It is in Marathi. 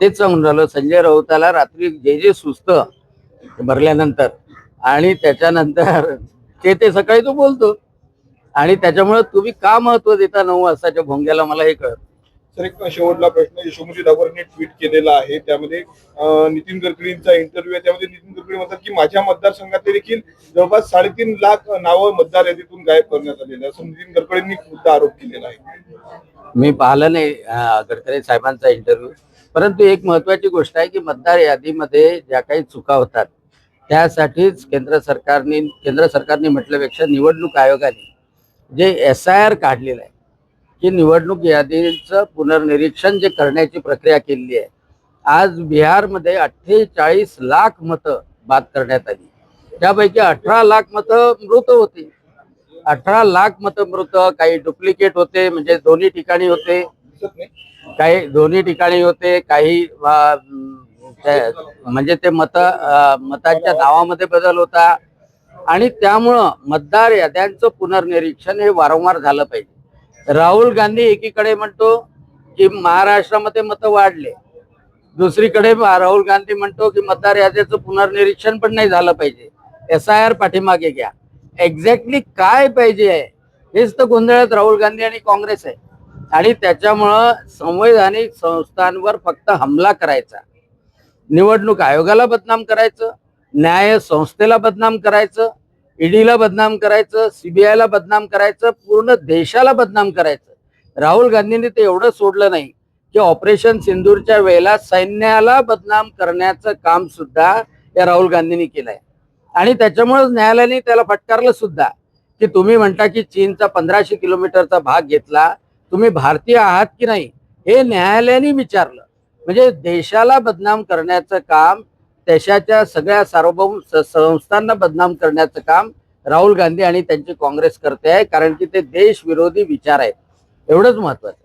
तेच सांगून राहिलो संजय राऊताला रात्री जे जे सुस्त भरल्यानंतर आणि त्याच्यानंतर ते ते सकाळी तो बोलतो. आणि त्याच्यामुळे तुम्ही का महत्त्व देता नऊ वाजताच्या भोंग्याला मला हे कळत सर एक शेवटला प्रश्न यशोमती ठाकूरांनी ट्विट केलेला आहे. त्यामध्ये नितीन गडकरींचा इंटरव्ह्यू आहे. त्यामध्ये नितीन गडकरी म्हणतात की माझ्या मतदारसंघातले देखील जवळपास साडेतीन लाख नावं मतदार यादीतून गायब करण्यात आलेले. असं नितीन गडकरींनी मुद्दा आरोप केलेला आहे. मी पाहिलं नाही गडकरी साहेबांचा इंटरव्ह्यू परंतु एक महत्वाची गोष्ट आहे की मतदार यादीमध्ये ज्या काही चुका होतात त्यासाठीच केंद्र सरकारने केंद्र सरकारने म्हटल्यापेक्षा निवडणूक आयोगाने जे एस आय आर काढलेलं आहे की निवडणूक यादीचं पुनर्निरीक्षण जे करण्याची प्रक्रिया केलेली आहे आज बिहारमध्ये अठ्ठेचाळीस लाख मतं बाद करण्यात आली. त्यापैकी अठरा लाख मतं मृत होती. अठरा लाख मतं मृत काही डुप्लिकेट होते म्हणजे दोन्ही ठिकाणी होते. काही दोन्ही ठिकाणी होते काही म्हणजे ते मत मतांच्या नावामध्ये बदल होता. आणि त्यामुळं मतदार याद्यांचं पुनर्निरीक्षण हे वारंवार झालं पाहिजे. राहुल गांधी एकीकडे म्हणतो की महाराष्ट्रामध्ये मतं वाढले. दुसरीकडे राहुल गांधी म्हणतो की मतदार याद्याचं पुनर्निरीक्षण पण नाही झालं पाहिजे. एस आय आर पाठीमागे घ्या. एक्झॅक्टली काय पाहिजे आहे हेच तर गोंधळात राहुल गांधी आणि काँग्रेस आहे. आणि त्याच्यामुळं संवैधानिक संस्थांवर फक्त हमला करायचा. निवडणूक आयोगाला बदनाम करायचं न्याय संस्थेला बदनाम करायचं ईडीला बदनाम करायचं सीबीआयला बदनाम करायचं पूर्ण देशाला बदनाम करायचं. राहुल गांधींनी ते एवढं सोडलं नाही की ऑपरेशन सिंदूरच्या वेळेला सैन्याला बदनाम करण्याचं काम सुद्धा या राहुल गांधींनी केलंय. आणि त्याच्यामुळेच न्यायालयाने त्याला फटकारलं सुद्धा की तुम्ही म्हणता की चीनचा पंधराशे किलोमीटरचा भाग घेतला तुम्ही भारतीय आहात की नाही हे न्यायालयाने विचारलं. म्हणजे देशाला बदनाम करण्याचं काम देशाच्या सगळ्या सार्वभौम संस्थांना बदनाम करण्याचं काम राहुल गांधी आणि त्यांची काँग्रेस करते आहे कारण की ते देशविरोधी विचार आहेत. एवढंच महत्वाचं